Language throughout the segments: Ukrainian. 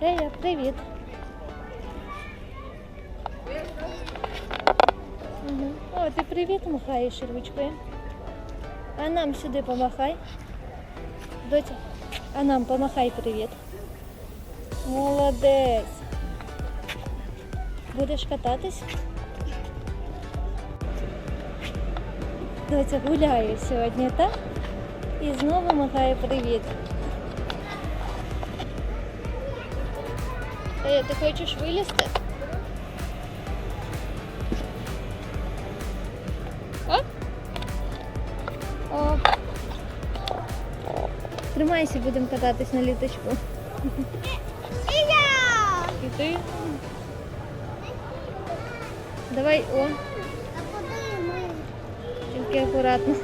Тея, привіт. О, ти привіт махаєш ручкою. А нам сюди помахай. Доця, а нам помахай привіт. Молодець. Будеш кататись? Доця гуляє сьогодні, так? І знову махає привіт. Е, ти хочеш вилізти? Оп. Оп. Тримайся, будемо кататись на літочку. І я! І ти? Давай, о, А куди ми? тільки акуратно.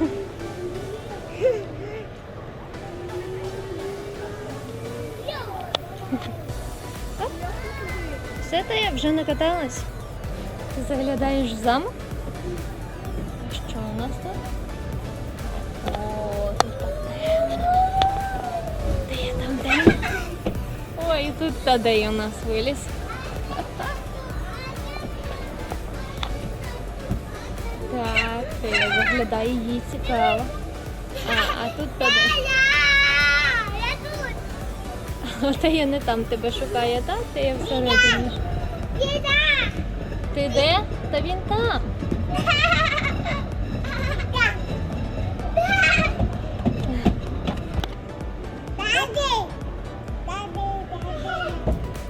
Все та я вже накаталась. Ти заглядаєш в замок? А що у нас тут? О, тут так темно. Де я там де? Ой, тут Тадей у нас виліз. Так, ти заглядай її цікаво. А, а тут Тадей. Та я не там тебе шукає, так? Ти я всередині. Діда! Ти де? Та він там.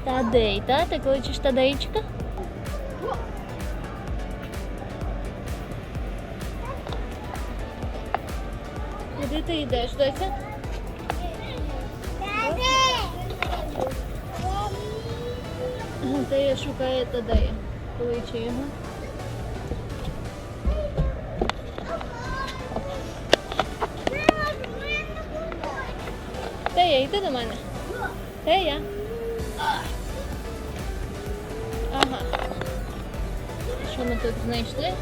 Тадей, та? Ти кличеш Тадейчика? Куди ти йдеш, доця? Даді! Ага, Та я шукає Тадея. Кличе його. Тея, йди до мене. Тея. Ага. Що ми тут знайшли?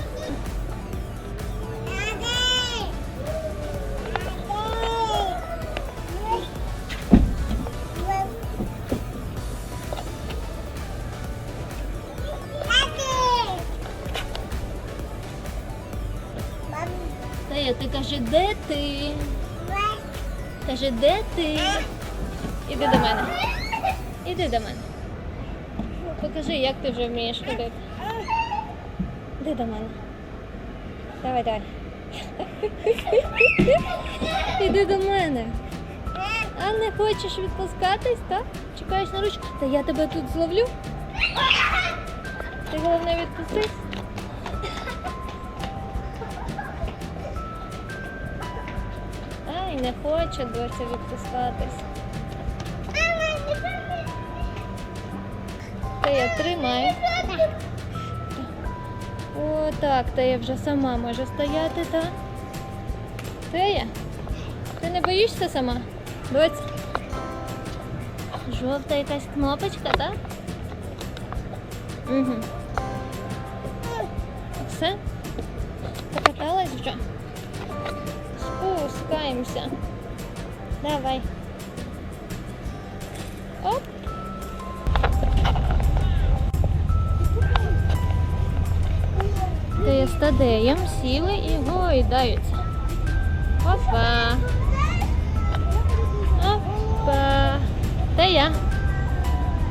Тея, ти каже, де ти? Каже, де ти? Іди до мене. Іди до мене. Покажи, як ти вже вмієш ходити. Іди до мене. Давай, давай. Іди до мене. А не хочеш відпускатись, так? Чекаєш на ручку? Та я тебе тут зловлю. Ти головне відпустись. Ай, не хоче доця відпускатись. Та я тримаю. О, так, та я вже сама може стояти, так? Тея, ти не боїшся сама? Доць? Жовта якась кнопочка, так? Угу. Все? Покаталась вже? Спускаємося. Давай. Оп. Ти з Тадеєм сіли і гойдаються. Опа. Опа. Та я.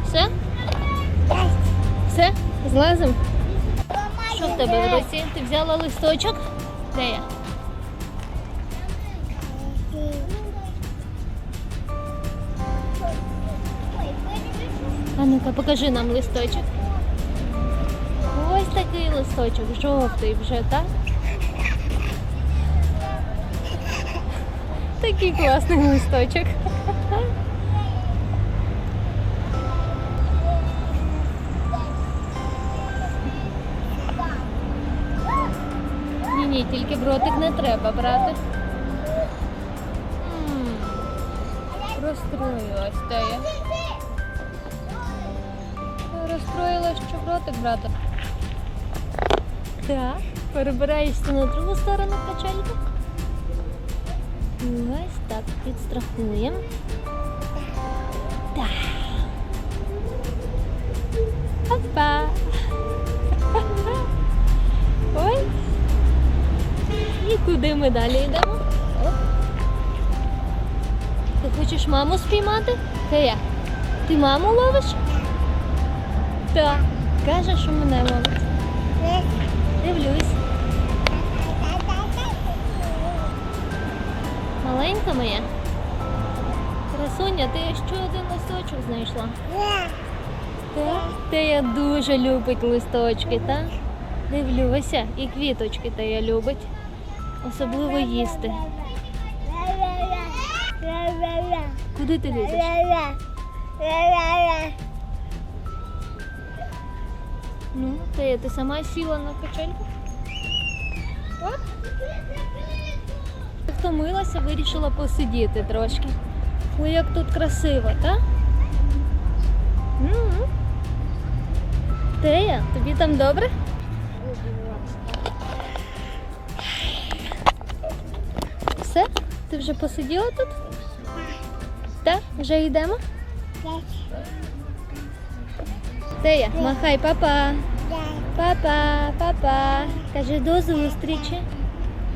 Все? Все? Злазим? Що в тебе в? Ти взяла листочок? Де я? А ну-ка, покажи нам листочок. Ось такий листочок, жовтий вже, так? Такий класний листочок. Ні, ні, тільки в ротик не треба брати. М, Розстроїлась та я настроїла, щоб ротик брати. Так, перебираєшся на другу сторону качалька. Ну, ось так, підстрахуємо. Так. Опа! Ой! І куди ми далі йдемо? Оп. Ти хочеш маму спіймати? Та я. Ти маму ловиш? Так. Каже, що мене ловить. Дивлюсь. Маленька моя. Красуня, ти ще один листочок знайшла. Так. Тея дуже любить листочки, так? Дивлюся, і квіточки Тея любить. Особливо їсти. Куди ти лізеш? Ну, Тея, ти сама сіла на качельку? Оп. Втомилася, вирішила посидіти трошки. Ой, як тут красиво, так? М. Тея, тобі там добре? Все? Ти вже посиділа тут? Так, вже йдемо? Тея, махай, папа. Папа, папа. Каже, до зустрічі.